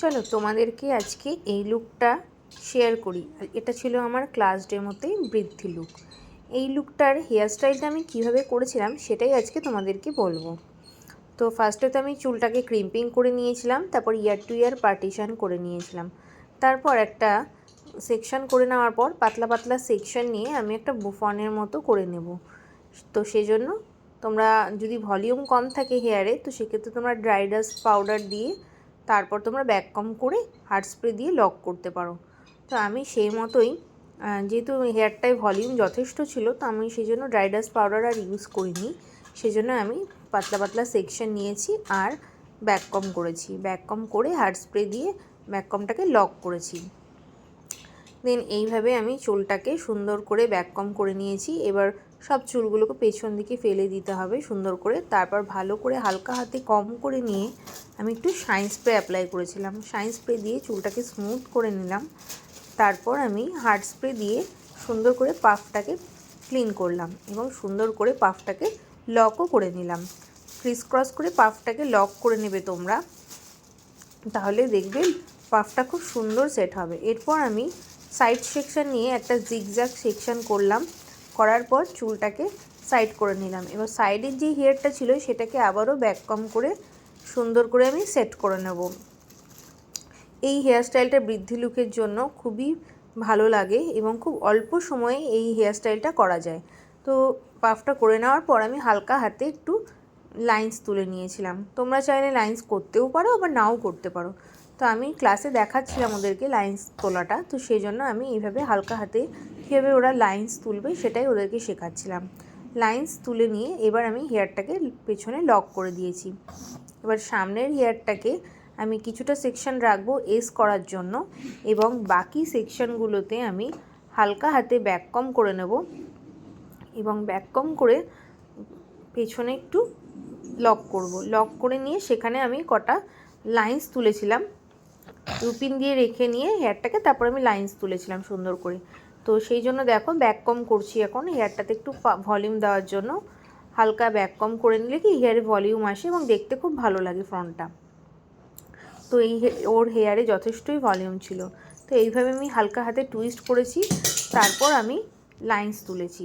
চলো তোমাদেরকে আজকে এই লুকটা শেয়ার করি। এটা ছিল আমার ক্লাস ডেমোতে বৃদ্ধি লুক এই লুকটার হেয়ার স্টাইলটা আমি কীভাবে করেছিলাম সেটাই আজকে তোমাদেরকে বলব। তো ফার্স্টে তো আমি চুলটাকে ক্রিম্পিং করে নিয়েছিলাম, তারপর ইয়ার টু ইয়ার পার্টিশন করে নিয়েছিলাম। তারপর একটা সেকশন করে নেওয়ার পর পাতলা পাতলা সেকশন নিয়ে আমি একটা বুফনের মতো করে নেব। তো সেজন্য তোমরা যদি ভলিউম কম থাকে হেয়ারে তো সেক্ষেত্রে তোমরা ড্রাই ডাস্ট পাউডার দিয়ে তারপর তোমরা ব্যাক কম করে হার্ড স্প্রে দিয়ে লক করতে পারো। তো আমি সেই মতোই যেহেতু হেয়ারটায় ভলিউম যথেষ্ট ছিল, তো আমি সেই জন্য ড্রাই ডাস্ট পাউডার আর ইউজ করিনি। সেই জন্য আমি পাতলা পাতলা সেকশন নিয়েছি আর ব্যাক কম করেছি। ব্যাক কম করে হার্ড স্প্রে দিয়ে ব্যাক কমটাকে লক করেছি। দেন এইভাবে আমি চুলটাকে সুন্দর করে ব্যাক কম করে নিয়েছি। এবার সব চুলগুলোকে পেছন দিকে ফেলে দিতে হবে সুন্দর করে। তারপর ভালো করে হালকা হাতে কম করে নিয়ে আমি একটু শাইন স্প্রে অ্যাপ্লাই করেছিলাম। শাইন স্প্রে দিয়ে চুলটাকে স্মুথ করে নিলাম। তারপর আমি হার্ড স্প্রে দিয়ে সুন্দর করে পাফটাকে ক্লিন করলাম এবং সুন্দর করে পাফটাকে লকও করে নিলাম। ক্রিস ক্রস করে পাফটাকে লক করে নেবে তোমরা, তাহলে দেখবে পাফটা খুব সুন্দর সেট হবে। এরপর আমি সাইড সেকশন নিয়ে একটা জিগজ্যাগ সেকশন করলাম। করার পর চুলটাকে সাইড করে নিলাম। এবার সাইডের যে হেয়ারটা ছিল, সেটাকে আবারও ব্যাক কম করে সুন্দর করে আমি সেট করে নেব। এই হেয়ারস্টাইলটা বৃদ্ধি লুকের জন্য খুবই ভালো লাগে এবং খুব অল্প সময়ে এই হেয়ারস্টাইলটা করা যায়। তো পাফটা করে নেওয়ার পর আমি হালকা হাতে একটু লাইন্স তুলে নিয়েছিলাম। তোমরা চাইলে লাইন্স করতেও পারো, আবার নাও করতে পারো। তো আমি ক্লাসে দেখাচ্ছিলাম ওদেরকে লাইন্স তোলাটা, তো সেই জন্য আমি এইভাবে হালকা হাতে কীভাবে ওরা লাইন্স তুলবে সেটাই ওদেরকে শেখাচ্ছিলাম। লাইন্স তুলে নিয়ে এবার আমি হেয়ারটাকে পেছনে লক করে দিয়েছি। এবার সামনের হেয়ারটাকে আমি কিছুটা সেকশন রাখব এস করার জন্য এবং বাকি সেকশনগুলোতে আমি হালকা হাতে ব্যাক কম করে নেব এবং ব্যাক কম করে পেছনে একটু লক করব। লক করে নিয়ে সেখানে আমি কটা লাইন্স তুলেছিলাম। রুপিন দিয়ে রেখে নিয়ে হেয়ারটাকে তারপর আমি লাইন্স তুলেছিলাম সুন্দর করে। তো সেই জন্য দেখো ব্যাক কম করছি এখন। হেয়ারটাতে একটু ভলিউম দেওয়ার জন্য। হালকা ব্যাক কম করে নিলে কি হেয়ারে ভলিউম আসে এবং দেখতে খুব ভালো লাগে ফ্রন্টটা তো এই ওর হেয়ারে যথেষ্টই ভলিউম ছিল। তো এইভাবে আমি হালকা হাতে টুইস্ট করেছি, তারপর আমি লাইন্স তুলেছি।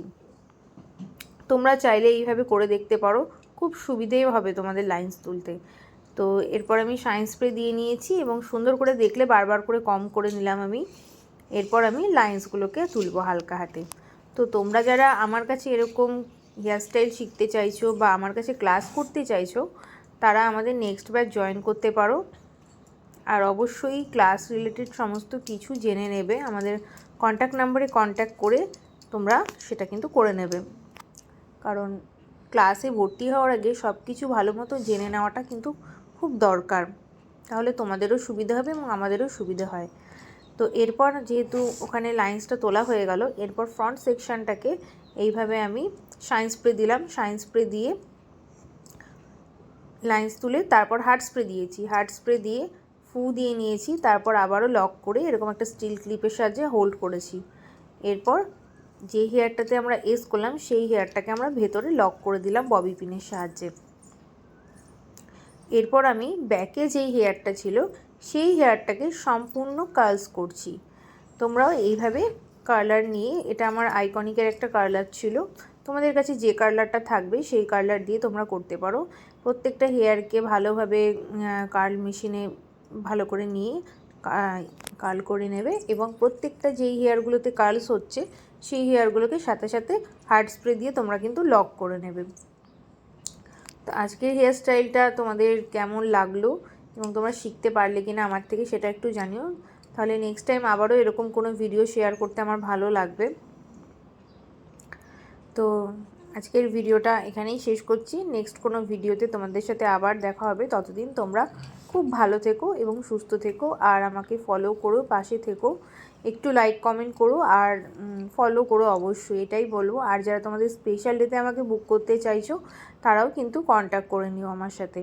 তোমরা চাইলে এইভাবে করে দেখতে পারো, খুব সুবিধেই হবে তোমাদের লাইন্স তুলতে। তো এরপর আমি শাইন স্প্রে দিয়ে নিয়েছি এবং সুন্দর করে দেখলে বারবার করে কম করে নিলাম আমি। এরপর আমি লাইন্সগুলোকে তুলবো হালকা হাতে। তো তোমরা যারা আমার কাছে এরকম হেয়ারস্টাইল শিখতে চাইছো বা আমার কাছে ক্লাস করতে চাইছো, তারা আমাদের নেক্সট ব্যাচ জয়েন করতে পারো। আর অবশ্যই ক্লাস রিলেটেড সমস্ত কিছু জেনে নেবে। আমাদের কন্ট্যাক্ট নাম্বারে কন্ট্যাক্ট করে তোমরা সেটা কিন্তু করে নেবে। কারণ ক্লাসে ভর্তি হওয়ার আগে সব কিছু ভালো মতো জেনে নেওয়াটা কিন্তু খুব দরকার। তাহলে তোমাদেরও সুবিধা হবে এবং আমাদেরও সুবিধা হয়। তো এরপর যেহেতু ওখানে লাইন্সটা তোলা হয়ে গেল, এরপর ফ্রন্ট সেকশনটাকে এইভাবে আমি শাইন স্প্রে দিলাম। শাইন স্প্রে দিয়ে লাইন্স তুলে তারপর হার্ড স্প্রে দিয়েছি। হার্ড স্প্রে দিয়ে ফু দিয়ে নিয়েছি, তারপর আবারও লক করে এরকম একটা স্টিল ক্লিপের সাহায্যে হোল্ড করেছি। এরপর যে হেয়ারটাতে আমরা এস করলাম, সেই হেয়ারটাকে আমরা ভেতরে লক করে দিলাম ববি পিনের সাহায্যে। এরপর আমি ব্যাকে যেই হেয়ারটা ছিল সেই হেয়ারটাকে সম্পূর্ণ কার্লস করছি। তোমরাও এইভাবে কার্লার নিয়ে, এটা আমার আইকনিকের একটা কার্লার ছিল। তোমাদের কাছে যে কার্লারটা থাকবে, সেই কার্লার দিয়ে তোমরা করতে পারো। প্রত্যেকটা হেয়ারকে ভালোভাবে কার্ল মেশিনে ভালো করে নিয়ে কার্ল করে নেবে এবং প্রত্যেকটা যেই হেয়ারগুলোতে কার্লস হচ্ছে, সেই হেয়ারগুলোকে সাথে সাথে হার্ড স্প্রে দিয়ে তোমরা কিন্তু লক করে নেবে। তো আজকের হেয়ার স্টাইলটা তোমাদের কেমন লাগল? এবং তোমরা শিখতে পারলে কি না আমার থেকে সেটা একটু জানিও। তাহলে নেক্সট টাইম আবারও এরকম কোনো ভিডিও শেয়ার করতে আমার ভালো লাগবে। তো আজকের ভিডিওটা এখানেই শেষ করছি। নেক্সট কোনো ভিডিওতে তোমাদের সাথে আবার দেখা হবে। ততদিন তোমরা খুব ভালো থেকো এবং সুস্থ থেকো আর আমাকে ফলো করো, পাশে থেকো। একটু লাইক কমেন্ট করো আর ফলো করো অবশ্যই, এটাই বলব। আর যারা তোমাদের স্পেশাল ডেতে আমাকে বুক করতে চাইছো, তারাও কিন্তু কন্ট্যাক্ট করে নিও আমার সাথে।